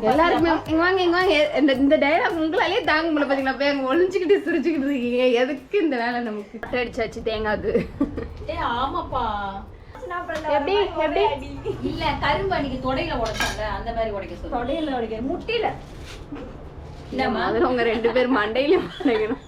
எல்லாருக்குமே இங்க வாங்க இங்க வாங்க. இந்த இந்த டைலாக் உங்களாலே தாங்க முடியல. பாத்தீங்களா? போய் அங்க ஒளிஞ்சுக்கிட்டு சிரிச்சுக்கிட்டு இருக்கீங்க. எதுக்கு இந்த வேலை நமக்கு? முட்டை அடிச்சாச்சு தேங்காய்க்கு ஏ ஆமாப்பா. எப்படி எப்படி? இல்ல கரும்பு அன்னைக்கு தொடையில உடைச்சாங்க. அந்த மாதிரி உடைக்க சொல்லு. தொடையில உடைக்க. முட்டில. முதல்ல உங்க ரெண்டு பேர் மண்டையிலயும் உடைக்கணும்.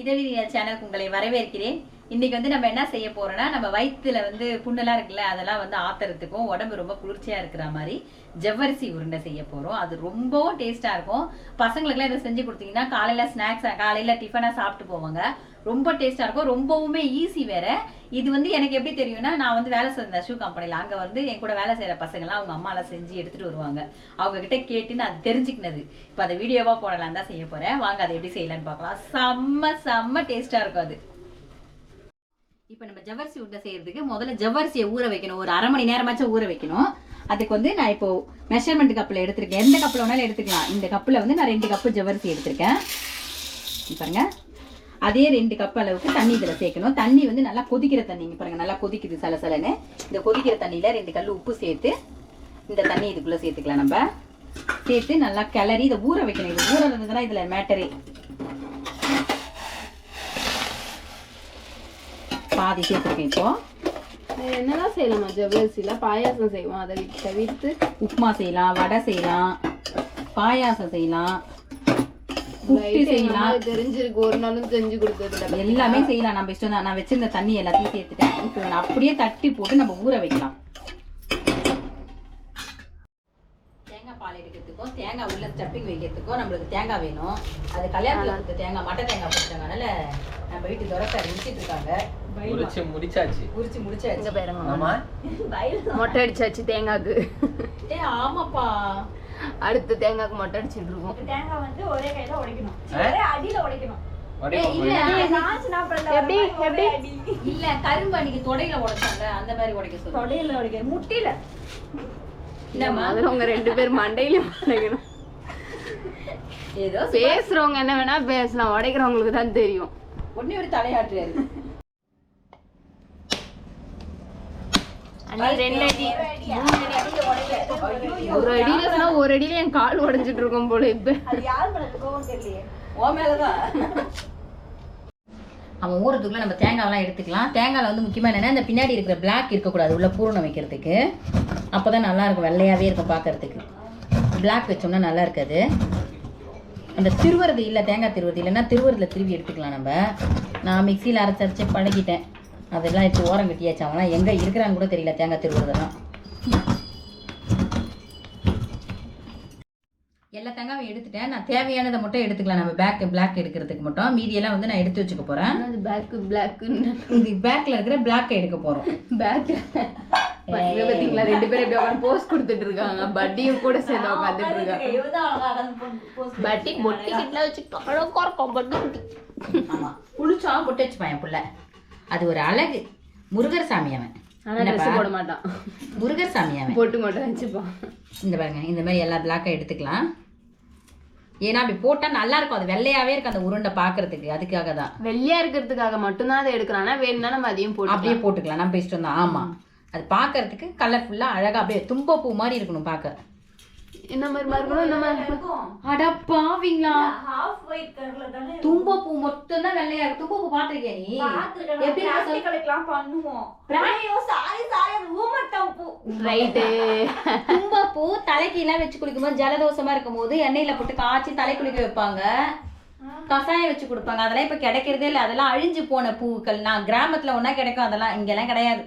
இதழி சேனலுக்கு உங்களை வரவேற்கிறேன். இன்னைக்கு வந்து நம்ம என்ன செய்ய போறோம்னா நம்ம வயிற்றுல வந்து புண்ணெல்லாம் இருக்குல்ல அதெல்லாம் வந்து ஆத்துறதுக்கும் உடம்பு ரொம்ப குளிர்ச்சியா இருக்கிற மாதிரி ஜவ்வரிசி உருண்டை செய்ய போறோம். அது ரொம்பவும் டேஸ்டா இருக்கும். பசங்களுக்குலாம் இதை செஞ்சு கொடுத்தீங்கன்னா காலையில ஸ்நாக்ஸ் காலையில டிஃபனா சாப்பிட்டு போவாங்க. ரொம்ப டேஸ்டா இருக்கும். ரொம்பவுமே ஈஸி வேற. இது வந்து எனக்கு எப்படி தெரியும்னா நான் வந்து வேலை செஞ்சேன் ஷூ கம்பெனியில் அங்க வந்து என் கூட வேலை செய்யற பசங்கள்லாம் அவங்க அம்மாலாம் செஞ்சு எடுத்துட்டு வருவாங்க. அவங்க கிட்ட கேட்டு நான் அது தெரிஞ்சுக்கினது. இப்போ அதை வீடியோவா போடலாம் தான் செய்ய போறேன். வாங்க அதை எப்படி செய்யலான்னு பார்க்கலாம். செம்ம செம்ம டேஸ்டா இருக்கும் அது. இப்போ நம்ம ஜவ்வரிசி உருண்டை செய்யறதுக்கு முதல்ல ஜவ்வரிசியை ஊற வைக்கணும். ஒரு அரை மணி நேரமாச்சும் ஊற வைக்கணும். அதுக்கு வந்து நான் இப்போ மெஷர்மெண்ட் கப்பில் எடுத்திருக்கேன். எந்த கப்பில் வேணாலும் எடுத்துக்கலாம். இந்த கப்பில் வந்து நான் ரெண்டு கப்பு ஜவ்வரிசி எடுத்திருக்கேன். பாருங்கள் பாருங்க. அதே ரெண்டு கப் அளவுக்கு தண்ணி இதில் சேர்க்கணும். தண்ணி வந்து நல்லா கொதிக்கிற தண்ணி இங்க பாருங்க நல்லா கொதிக்குது சலசலன்னு. இந்த கொதிக்கிற தண்ணியில் ரெண்டு கல் உப்பு சேர்த்து இந்த தண்ணி இதுக்குள்ளே சேர்த்துக்கலாம் நம்ம. சேர்த்து நல்லா கிளறி இதை ஊற வைக்கணும். இது ஊறதுக்கு தான் இதில் மேட்டரே பாதி சேர்த்துருக்கேன் இப்போ. என்னதான் செய்யலாமா ஜவ்வரிசில பாயாசம் செய்வோம். அதை தவிர்த்து உப்புமா செய்யலாம் வடை செய்யலாம் பாயாசம் செய்யலாம். புட்டு செய்யலாம். தெரிஞ்சிருக்கு. ஒரு நாளும் செஞ்சு கொடுத்ததுல எல்லாமே செய்யலாம். நம்ம இஷ்டம் தான். நான் வச்சிருந்த தண்ணி எல்லாத்தையும் சேர்த்துட்டேன். இப்போ நான் அப்படியே தட்டி போட்டு நம்ம ஊற வைக்கலாம். தேங்காய் பால் எடுக்கிறதுக்கும் தேங்காய் உள்ள ஸ்டப்பிங் வைக்கிறதுக்கும் நம்மளுக்கு தேங்காய் வேணும். அது கல்யாணத்துல கொடுத்த தேங்காய் மட்டை தேங்காய் போட்டுருக்காங்க அதனால நம்ம வீட்டு துரத்தை முடிச்சிட்டு இருக்காங்க. உரிச்சு முடிச்சாச்சு. உரிச்சு முடிச்சாச்சு. பாருங்க. ஆமா. மொட்டை அடிச்சாச்சு தேங்காய்க்கு. ஏ ஆமாப்பா. அடுத்து தேங்காய்க்கு மொட்டை அடிச்சிட்டு இருக்கோம். தேங்காய் வந்து ஒரே கையில உடைக்கணும்? ஒரே அடியில உடைக்கணும். அப்படியே ஏய், இல்ல. நாச்சு நாப்பல்ல எப்படி? எப்படி? அடி. இல்ல கரும்பு அன்னைக்கு தொடையில உடைச்சாங்க. அந்த மாதிரி உடைக்க சொல்லு. தொடையில உடைக்க முட்டில என்னம்மா? முதல்ல உங்க ரெண்டு பேர் மண்டையிலயும் உடைக்கணும். ஏதோ பேசுறவங்க என்ன வேணா பேசலாம். உடைக்கிறவங்களுக்கு தான் தெரியும். ஒண்ணே ஒரு தலையாட்டுறாரு. அண்ணி ரெண்டு அடி. ஒரு அடியில ஒரு அடியில என் கால் உடைஞ்சிட்டு இருக்கும் போல இப்ப அவன் ஊறதுக்குள்ள நம்ம தேங்காய்லாம் எடுத்துக்கலாம். தேங்காயில் வந்து முக்கியமாக என்னன்னா இந்த பின்னாடி இருக்கிற பிளாக் இருக்கக்கூடாது. உள்ள பூரணம் வைக்கிறதுக்கு. அப்பதான் நல்லா இருக்கும். வெள்ளையாவே இருக்கும் பார்க்கறதுக்கு பிளாக் வச்சோம்னா நல்லா இருக்காது. அந்த திருவருது இல்லை தேங்காய் திருவருது இல்லைன்னா திருவருதில் திருவி எடுத்துக்கலாம் நம்ம. நான் மிக்சியில் அரைச்சு அரைச்சு பழகிட்டேன். அதெல்லாம் இப்போ ஓரம் கட்டியாச்சு. அவன்லாம் எங்கே இருக்கிறான்னு கூட தெரியல தேங்காய் திருவருதெல்லாம். எல்லா தேங்காயும் எடுத்துட்டேன். நான் தேவையானதை மட்டும் எடுத்துக்கலாம். நம்ம பேக் பிளாக் எடுக்கிறதுக்கு மட்டும். மீதியெல்லாம் வந்து நான் எடுத்து வச்சுக்க போகிறேன் அது பேக் பிளாக் இது பேக்கில் இருக்கிற பிளாக்கை எடுக்க போகிறோம் பேக் பாத்தீங்களா? ரெண்டு பேரும் எப்படி உட்காந்து போஸ்ட் கொடுத்துட்டு இருக்காங்க. பட்டியும் கூட சேர்ந்து உட்காந்துட்டு இருக்காங்க. பட்டி பொட்டி கிட்ட வச்சு அழகா இருக்கும் பட்டி குளிச்சா பொட்டு வச்சுப்பான் என் புள்ள. அது ஒரு அழகு. முருகர் சாமி அவன். போட மாட்டான். முருகர் சாமி அவன். பொட்டு மட்டும் வச்சுப்பான் இந்த பாருங்க இந்த மாதிரி எல்லா பிளாக்கை எடுத்துக்கலாம். ஏன்னா அப்படி போட்டால் நல்லா இருக்கும். அது வெள்ளையாவே இருக்கு அந்த உருண்டை பார்க்கறதுக்கு அதுக்காக தான் வெள்ளையா இருக்கிறதுக்காக மட்டும்தான் அதை எடுக்கிறோம் ஆனா வேணும்னா நம்ம அதையும் போட்டு அப்படியே போட்டுக்கலாம். நம்ம இஷ்டம் தான். ஆமாம் அது பார்க்கறதுக்கு கலர்ஃபுல்லாக அழகாக அப்படியே தும்பப்பூ மாதிரி இருக்கணும் பார்க்க என்ன மாதிரி ஹாஃப் ஒயிட் கலர்ல தானே தும்பப்பூ மட்டும் தான் வெள்ளையா இருக்கு தும்பப்பூ பாத்திருக்கியா நீ? எப்படி பண்ணுவோம். சாரி சாரி ரைட்டு தும்பப்பூ தலைக்கு எல்லாம் வச்சு குளிக்கும்போது ஜலதோஷமா இருக்கும் போது எண்ணெயில போட்டு காய்ச்சி தலை குளிக்க வைப்பாங்க. கசாயம் வச்சு கொடுப்பாங்க. அதெல்லாம் இப்ப கிடைக்கிறதே இல்லை. அதெல்லாம் அழிஞ்சு போன பூக்கள். நான் கிராமத்துல ஒண்ணா கிடைக்கும். அதெல்லாம் இங்கெல்லாம் கிடையாது.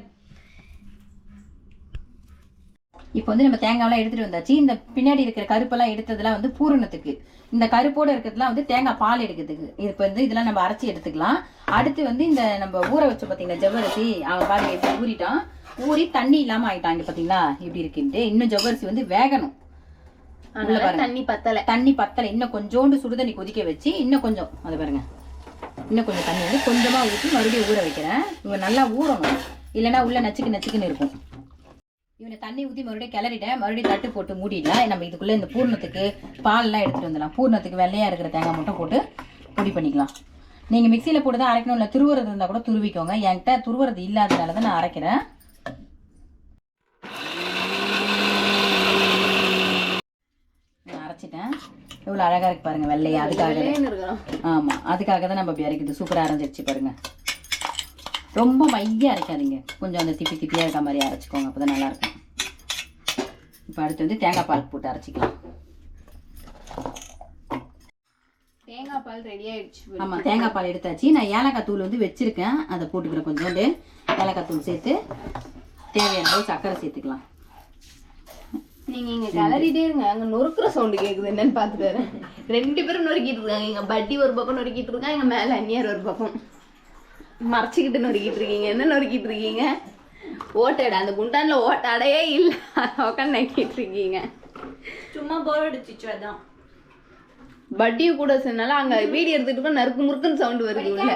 இப்போ வந்து நம்ம தேங்காயெல்லாம் எடுத்துட்டு வந்தாச்சு. இந்த பின்னாடி இருக்கிற கருப்பெல்லாம் எடுத்ததெல்லாம் வந்து பூரணத்துக்கு. இந்த கருப்போட இருக்கிறதுலாம் வந்து தேங்காய் பால் எடுக்கிறதுக்கு. இப்போ வந்து இதெல்லாம் நம்ம அரைச்சி எடுத்துக்கலாம். அடுத்து வந்து இந்த நம்ம ஊற வச்ச பார்த்தீங்களா ஜவ்வரிசி அவன் பாருங்க எப்படி ஊறிட்டான். ஊறி தண்ணி இல்லாம ஆயிட்டான் இங்க பாத்தீங்களா? இப்படி இருக்குன்ட்டு இன்னும் ஜவ்வரிசி வந்து வேகணும். தண்ணி பத்தல. தண்ணி பத்தலை. இன்னும் கொஞ்சோண்டு சுடுதண்ணி கொதிக்க வச்சு இன்னும் கொஞ்சம் அதை பாருங்க. இன்னும் கொஞ்சம் தண்ணி வந்து கொஞ்சமா ஊற்றி மறுபடியும் ஊற வைக்கிறேன். இவன் நல்லா ஊறணும். இல்லைன்னா உள்ள நச்சுக்கு நச்சுக்குன்னு இருக்கும். இவனை தண்ணி ஊற்றி மறுபடியும் கிளறிட்டேன். மறுபடியும் தட்டு போட்டு மூடிடலாம் நம்ம இதுக்குள்ளே இந்த பூர்ணத்துக்கு பால்லாம் எடுத்துகிட்டு வந்துடலாம். பூர்ணத்துக்கு வெள்ளையாக இருக்கிற தேங்காய் மட்டும் போட்டு பொடி பண்ணிக்கலாம். நீங்கள் மிக்சியில் போட்டு தான் அரைக்கணும். இல்லை துருவுறது இருந்தால் கூட துருவிக்கோங்க. என்கிட்ட துருவுறது இல்லாதனால தான் நான் அரைக்கிறேன். நான் அரைச்சிட்டேன். எவ்வளோ அழகாக இருக்கு பாருங்க வெள்ளையா. அதுக்காக ஆமாம் அதுக்காக தான் நம்ம இப்படி அரைக்கிறது. சூப்பராக அரைஞ்சிருச்சு பாருங்க. ரொம்ப மைய அரைக்காதீங்க. கொஞ்சம் அந்த திப்பி திப்பியாக இருக்க மாதிரி அரைச்சிக்கோங்க. அப்போ தான் நல்லாயிருக்கும் இப்போ அடுத்து வந்து தேங்காய் பால் போட்டு அரைச்சிக்கலாம். தேங்காய் பால் ரெடி ஆயிடுச்சு ஆமாம் தேங்காய் பால் எடுத்தாச்சு. நான் ஏலக்காய் தூள் வந்து வச்சுருக்கேன். அதை போட்டுக்கிறேன் கொஞ்சோண்டு. ஏலக்காய் தூள் சேர்த்து தேவையான அளவு சர்க்கரை சேர்த்துக்கலாம். நீங்க இங்க கிளறிட்டே இருங்க. அங்க நொறுக்குற சவுண்ட் கேக்குது. என்னன்னு பாத்துட்டு ரெண்டு பேரும் நொறுக்கிட்டு இருக்காங்க. எங்க பட்டி ஒரு பக்கம் நொறுக்கிட்டு இருக்காங்க. எங்க மேல அந்நியார் ஒரு பக்கம். மறைச்சிக்கிட்டு நொறுக்கிட்டு இருக்கீங்க. என்ன நொறுக்கிட்டு இருக்கீங்க? ஓட்டடை அந்த குண்டான்ல ஓட்டாடையே இல்ல. உட்காந்து நக்கிட்டு இருக்கீங்க. சும்மா போர் அடிச்சிச்சு அதான். பட்டியும் கூட சொன்னால அங்க வீடியோ எடுத்துட்டு இருக்கோம் நறுக்கு முறுக்குன்னு சவுண்ட் வருது உள்ள.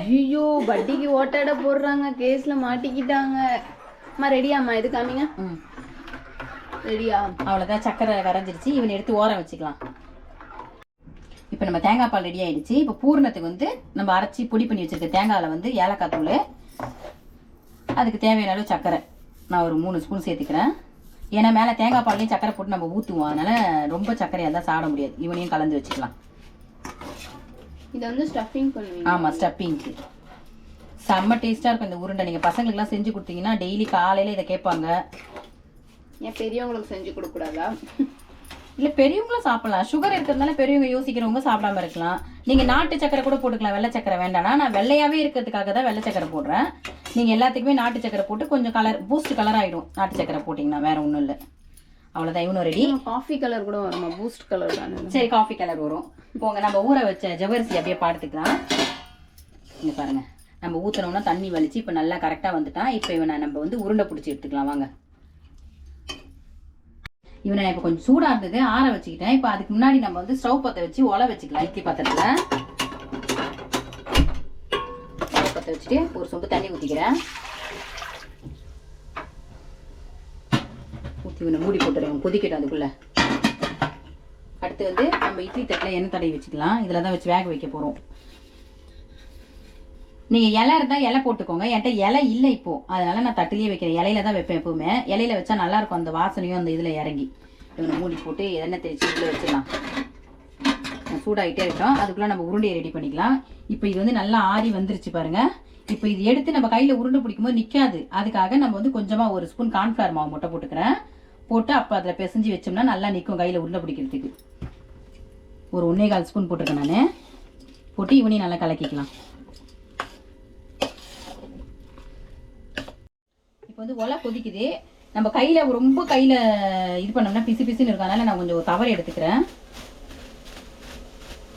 ஐயோ பட்டிக்கு ஓட்டாடை போடுறாங்க கேஸ்ல மாட்டிக்கிட்டாங்க. அம்மா ரெடியாம்மா இது காமிங்க? ரெடியா அவ்வளோதான் சக்கரை கரைஞ்சிருச்சு இவனை எடுத்து ஓரம் வச்சுக்கலாம். இப்போ நம்ம தேங்காய் பால் ரெடி ஆயிடுச்சு. இப்போ பூரணத்துக்கு வந்து நம்ம அரைச்சி பொடி பண்ணி வச்சிருக்க தேங்காயில் வந்து ஏலக்காய் தூள் அதுக்கு தேவையான அளவு சக்கரை நான் ஒரு மூணு ஸ்பூன் சேர்த்துக்கிறேன். ஏன்னா மேலே தேங்காய் பால்லையும் சக்கரை போட்டு நம்ம ஊற்றுவோம் அதனால ரொம்ப சக்கரையாக தான் சாப்பிட முடியாது. இவனையும் கலந்து வச்சுக்கலாம். இதை வந்து ஸ்டஃபிங் பண்ணுவீங்க ஆமாம் ஸ்டப்பிங்க்கு செம்ம டேஸ்ட்டாக இருக்கும் இந்த உருண்டை. நீங்கள் பசங்களுக்குலாம் செஞ்சு கொடுத்தீங்கன்னா டெய்லி காலையில் இதை கேட்பாங்க. ஏன் பெரியவங்களுக்கு செஞ்சு கொடுக்க கூடாதா இல்லை பெரியவங்களும் சாப்பிடலாம். சுகர் இருக்கிறதுனால பெரியவங்க யோசிக்கிறவங்க சாப்பிடாம இருக்கலாம். நீங்கள் நாட்டு சக்கரை கூட போட்டுக்கலாம். வெள்ளை சக்கரை வேண்டாம்னா நான் வெள்ளையாவே இருக்கிறதுக்காக தான் வெள்ளை சக்கரை போடுறேன். நீங்கள் எல்லாத்துக்குமே நாட்டு சக்கரை போட்டு கொஞ்சம் கலர் பூஸ்ட் கலர் ஆகிடும் நாட்டு சக்கரை போட்டிங்கன்னா வேற ஒன்றும் இல்லை. அவ்வளோதான் இவனும் ரெடி காஃபி கலர் கூட வருமா? பூஸ்ட் கலர் தானே. சரி காஃபி கலர் வரும். போங்க நம்ம ஊற வச்ச ஜவ்வரிசி அப்படியே பாடுத்துக்கலாம் இங்கே பாருங்க. நம்ம ஊற்றினோம்னா தண்ணி வலிச்சு இப்போ நல்லா கரெக்டாக வந்துட்டான் இப்போ இவனை நம்ம வந்து உருண்டை பிடிச்சி எடுத்துக்கலாம். வாங்க. இவனை இப்போ கொஞ்சம் சூடாக இருந்தது ஆற வச்சுக்கிட்டேன். இப்போ அதுக்கு முன்னாடி நம்ம வந்து ஸ்டவ் பற்ற வச்சு ஒலை வச்சுக்கலாம். இட்லி பாத்திரத்தில். பற்ற வச்சுட்டு ஒரு சொம்பு தண்ணி ஊற்றிக்கிறேன் ஊற்றி ஒன்று மூடி போட்டுருவோம் கொதிக்கட்டும் அதுக்குள்ளே. அடுத்து வந்து நம்ம இட்லி தட்டில் எண்ணெய் தடவி வச்சுக்கலாம். இதில் தான் வச்சு வேக வைக்க போகிறோம் நீங்கள் இலை இருந்தால் இலை போட்டுக்கோங்க. என்கிட்ட இலை இல்லை இப்போ. அதனால நான் தட்டிலேயே வைக்கிறேன். இலையில தான் வைப்பேன் எப்பவுமே. இலையில வச்சா நல்லாயிருக்கும் அந்த வாசனையும் அந்த இதில் இறங்கி. இவனை மூடி போட்டு எண்ணெய் தேய்ச்சி உள்ளே வச்சிடலாம். சூடாகிட்டே இருக்கோம் அதுக்குள்ளே நம்ம உருண்டையை ரெடி பண்ணிக்கலாம். இப்போ இது வந்து நல்லா ஆறி வந்துருச்சு பாருங்கள் இப்போ இது எடுத்து நம்ம கையில் உருண்டை பிடிக்கும்போது நிற்காது அதுக்காக நம்ம வந்து கொஞ்சமாக ஒரு ஸ்பூன் கார்ன்ஃப்ளவர் மாவு மட்டும் போட்டுக்கிறேன். போட்டு அப்போ அதில் பிசைஞ்சு வச்சோம்னா நல்லா நிற்கும் கையில் உருண்டை பிடிக்கிறதுக்கு. ஒரு ஒன்றே கால் ஸ்பூன் போட்டிருக்கேன் நான். போட்டு இவனையும் நல்லா கலக்கிக்கலாம். இப்போ வந்து ஒலை கொதிக்குது. நம்ம கையில் ரொம்ப கையில் இது பண்ணோம்னா பிசு பிசுன்னு இருக்கும் அதனால் நான் கொஞ்சம் ஒரு கவர் எடுத்துக்கிறேன்.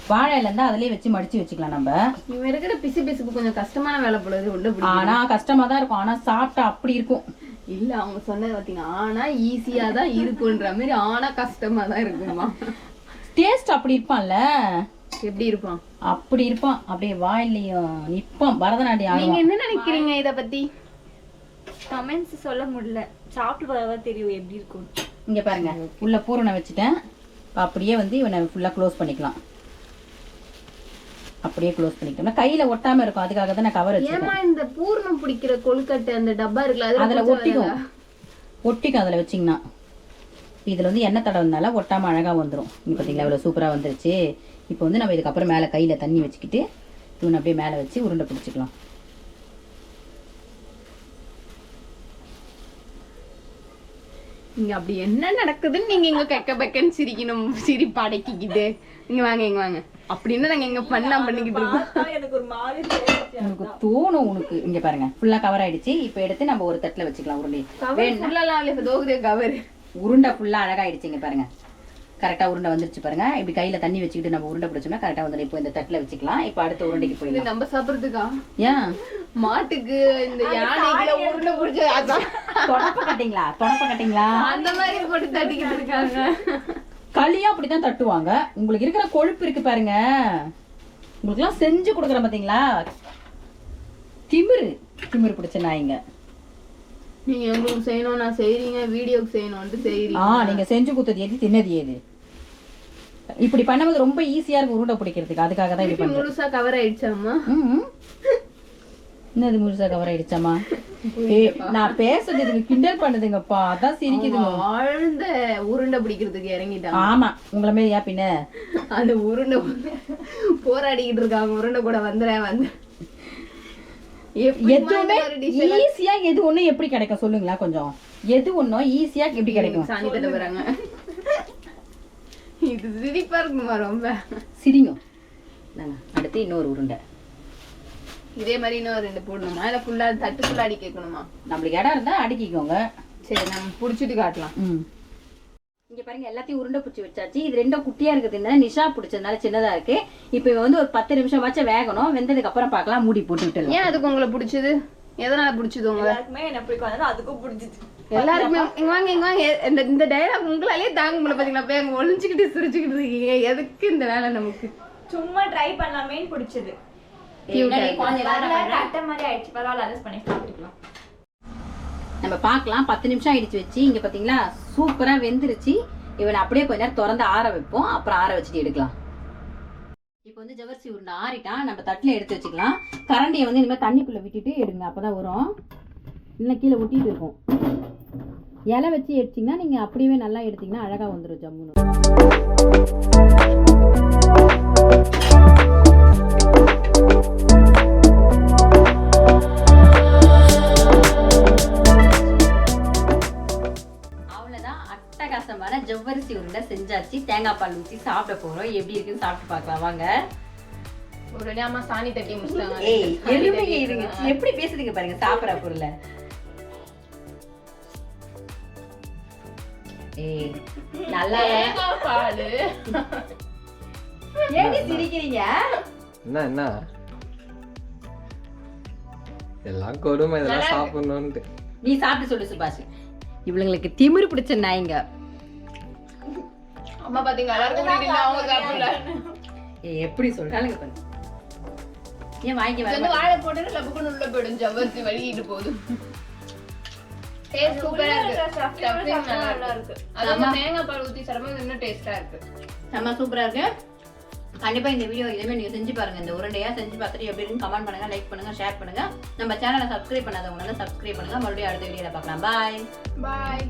வாழை இலை இருந்தால் அதிலே வச்சு மடிச்சு வச்சுக்கலாம் நம்ம. இவன் இருக்கிற பிசு பிசுப்பு கொஞ்சம் கஷ்டமான வேலை போடுறது உள்ள பிடி ஆனா கஷ்டமா தான் இருக்கும். ஆனா சாப்பிட்டா அப்படி இருக்கும். இல்ல அவங்க சொன்னது பாத்தீங்க ஆனா ஈஸியா தான் இருக்குன்ற மாதிரி ஆனா கஷ்டமா தான் இருக்குமா? டேஸ்ட் அப்படி இருப்பான்ல. எப்படி இருப்பான்? அப்படி இருப்பான். அப்படியே வாயிலையும் நிப்பான். பரதநாட்டியம் நீங்க என்ன நினைக்கிறீங்க இத பத்தி? கமெண்ட்ஸ் சொல்ல முடியல. சாப்பிட்டு வரவா தெரியும் எப்படி இருக்கும் இங்க பாருங்க. உள்ள பூரணை வச்சுட்டேன். அப்படியே வந்து இவனை ஃபுல்லா க்ளோஸ் பண்ணிக்கலாம். அப்படியே க்ளோஸ் பண்ணிக்கிட்டோம்னா கையில ஒட்டாம இருக்கும். அதுக்காக தான் நான் கவர் ஏமா இந்த பூர்ணம் பிடிக்கிற கொழுக்கட்டை அந்த டப்பா இருக்குல்ல அதுல ஒட்டிக்கும். ஒட்டிக்கும் அதுல வச்சிங்கன்னா. இதுல வந்து எண்ணெய் தடவைனால ஒட்டாம அழகா வந்துடும் பாத்தீங்களா இவ்வளவு சூப்பரா வந்துருச்சு. இப்போ வந்து நம்ம இதுக்கப்புறம் மேல கையில தண்ணி வச்சுக்கிட்டு இவனை அப்படியே மேல வச்சு உருண்டை பிடிச்சிக்கலாம். இங்க அப்படி என்ன நடக்குதுன்னு நீங்க இங்க கெக்க பெக்கன்னு சிரிக்கணும் சிரிப்பு அடக்கிக்கிட்டு. இங்க வாங்க இங்க வாங்க. அப்படின்னு நாங்க இங்க பண்ணா பண்ணிக்கிட்டு இருக்கோம். எனக்கு ஒரு மாதிரி உனக்கு தோணும் உனக்கு. இங்க பாருங்க. ஃபுல்லா கவர் ஆயிடுச்சு. இப்போ எடுத்து நம்ம ஒரு தட்டுல வச்சுக்கலாம் உருண்டை கவர் ஃபுல்லாலாம் இல்ல தோகுதே கவர் உருண்டை ஃபுல்லா அழகாயிடுச்சு இங்க பாருங்க. கரெக்டா உருண்டை வந்துருச்சு பாருங்க. இப்படி கையில தண்ணி வச்சுக்கிட்டு நம்ம உருண்டை பிடிச்சோம்னா கரெக்டா வந்துடும் இப்போ இந்த தட்டுல வச்சுக்கலாம். இப்போ அடுத்த உருண்டைக்கு போயிடலாம். நம்ம சாப்பிடுறதுக்கா? ஏன் மாட்டுக்கு இந்த யானைக்குல உருண்டை பிடிச்ச அதான். தொடப்ப கட்டிங்களா தொடப்ப கட்டிங்களா அந்த மாதிரி போட்டு தட்டிக்கிட்டு இருக்காங்க. களியும் அப்படிதான் தட்டுவாங்க. உங்களுக்கு இருக்கிற கொழுப்பு இருக்கு பாருங்க. உங்களுக்குலாம் செஞ்சு கொடுக்குறேன் பாத்தீங்களா? திமிரு. திமிரு பிடிச்ச நாய்ங்க. நீங்க உங்களுக்கு செய்யணும் நான் செய்றீங்க வீடியோக்கு செய்யணும்னு ஆ செய்றீங்க. நீங்க செஞ்சு கொடுத்தது எது தின்னது எது? இப்படி பண்ணும்போது ரொம்ப ஈஸியா இருக்கும் உருண்டை பிடிக்கிறதுக்கு. அதுக்காக தான் இப்படி முழுசா கவர் ஆயிடுச்சாம்மா? ம். என்னது முழுசா கவர் ஆயிடுச்சாமா ஏய், நான் பேசுறது இதுக்கு கிண்டல் பண்ணுதுங்கப்பா. அதான் சிரிக்குதுங்க ஆழ்ந்த உருண்டை பிடிக்கிறதுக்கு இறங்கிட்டாங்க. ஆமா உங்களை மாரி ஏன் பின்ன? அந்த உருண்டை போராடிக்கிட்டு இருக்காங்க. உருண்டை கூட வந்துறேன் வந்து எதுவுமே ஈஸியா எது ஒண்ணும் எப்படி கிடைக்கும்? சொல்லுங்களா கொஞ்சம். எது ஒண்ணும் ஈஸியா எப்படி கிடைக்கும்? சாணி தட்ட போறாங்க இது சிரிப்பா இருக்குமா ரொம்ப? சிரிங்க. அடுத்து இன்னொரு உருண்டை. இதே மாதிரி இன்னும் ரெண்டு போடணுமா? இல்ல ஃபுல்லா தட்டு ஃபுல்லா அடி கேட்கணுமா நம்மளுக்கு இடம் இருந்தா அடுக்கிக்கோங்க. சரி நம்ம புடிச்சிட்டு காட்டலாம். ம். இங்க பாருங்க எல்லாத்தையும் உருண்டை பிடிச்சி வச்சாச்சு. இது ரெண்டும் குட்டியா இருக்குதுன்னா நிஷா பிடிச்சதுனால சின்னதா இருக்கு. இப்போ இவ வந்து ஒரு பத்து நிமிஷம் வச்சு வேகணும். வெந்ததுக்கு அப்புறம் பார்க்கலாம். மூடி போட்டு விட்டுலாம் ஏன் அதுக்கு உங்களை பிடிச்சது? எதனால பிடிச்சது உங்களை? எல்லாருக்குமே என்ன பிடிக்கும்? அதனால அதுக்கும் பிடிச்சிச்சு. எல்லாருக்குமே இங்க வாங்க இங்க வாங்க. இந்த இந்த டைலாக் உங்களாலே தாங்க முடியல. பாத்தீங்களா? போய் அங்க ஒளிஞ்சுக்கிட்டு சிரிச்சுக்கிட்டு இருக்கீங்க. எதுக்கு இந்த வேலை நமக்கு? சும்மா ட்ரை பண்ணலாமேன்னு பிடிச்சது. மாதிரி ஆயிடுச்சு. பரவாயில்ல அட்ஜஸ்ட் பண்ணி சாப்பிட்டுக்கலாம். நம்ம பார்க்கலாம். பத்து நிமிஷம் ஆயிடுச்சு வச்சு. இங்கே பார்த்தீங்களா சூப்பராக வெந்துருச்சு. இவனை அப்படியே கொஞ்ச நேரம் திறந்து ஆற வைப்போம். அப்புறம் ஆற வச்சுட்டு எடுக்கலாம். இப்போ வந்து ஜவர்சி உருண்டை ஆறிட்டான். நம்ம தட்டில் எடுத்து வச்சுக்கலாம். கரண்டியை வந்து இனிமேல் தண்ணிக்குள்ளே விட்டுட்டு எடுங்க. அப்பதான் வரும். இல்லை கீழே ஒட்டிட்டு இருக்கும். இலை வச்சு எடுத்தீங்கன்னா நீங்கள் அப்படியே நல்லா எடுத்திங்கன்னா அழகாக வந்துடும் ஜம்முன்னு ஜவ்வரிசி உருண்டை செஞ்சாச்சு. தேங்காய் பால் ஊற்றி சாப்பிட போறோம். எப்படி இருக்குன்னு சாப்பிட்டு பார்க்கலாம். வாங்க. ஒரு அம்மா சாணி தட்டி முடிச்சிட்டாங்க. ஏய் எருமைங்க இதுங்க எப்படி பேசுதுங்க பாருங்க சாப்பிட்ற பொருளை. ஏய் நல்லா தேங்காய் பாலு. ஏடி சிரிக்கிறீங்க? என்ன என்ன? எல்லாம் கொடுமை இதெல்லாம் சாப்பிடணும்ட்டு நீ சாப்பிட்டு சொல்லு சுபாஷ். இவளுங்களுக்கு திமிரு பிடிச்ச நாய்ங்க. அம்மா பாத்தீங்க எல்லாருக்கும் ஊட்டிட்டு அவங்க சாப்பிடல. எப்படி சொல்றாளுங்க பாருங்க ஏன் வாங்கி வந்து வாழை போட்டு லப்புக்குன்னு உள்ள போயிடும் ஜவ்வரிசி வலிக்கிட்டு போகுது. டேஸ்ட் சூப்பரா இருக்கு. நல்லா இருக்கு. அது தேங்காய் பால் ஊத்தி சாப்பிடும்போது இன்னும் டேஸ்டா இருக்கு. செம்ம சூப்பரா இருக்கு. கண்டிப்பா இந்த வீடியோ இதே நீங்க செஞ்சு பாருங்க. இந்த உருண்டையா செஞ்சு பார்த்துட்டு எப்படி இருக்குன்னு கமெண்ட் பண்ணுங்க லைக் பண்ணுங்க ஷேர் பண்ணுங்க. நம்ம சேனலை சப்ஸ்கிரைப் பண்ணாதவங்க சப்ஸ்கிரைப் பண்ணுங்க. மறுபடியும் அடுத்த வீடியோல பார்க்கலாம். பாய் பாய்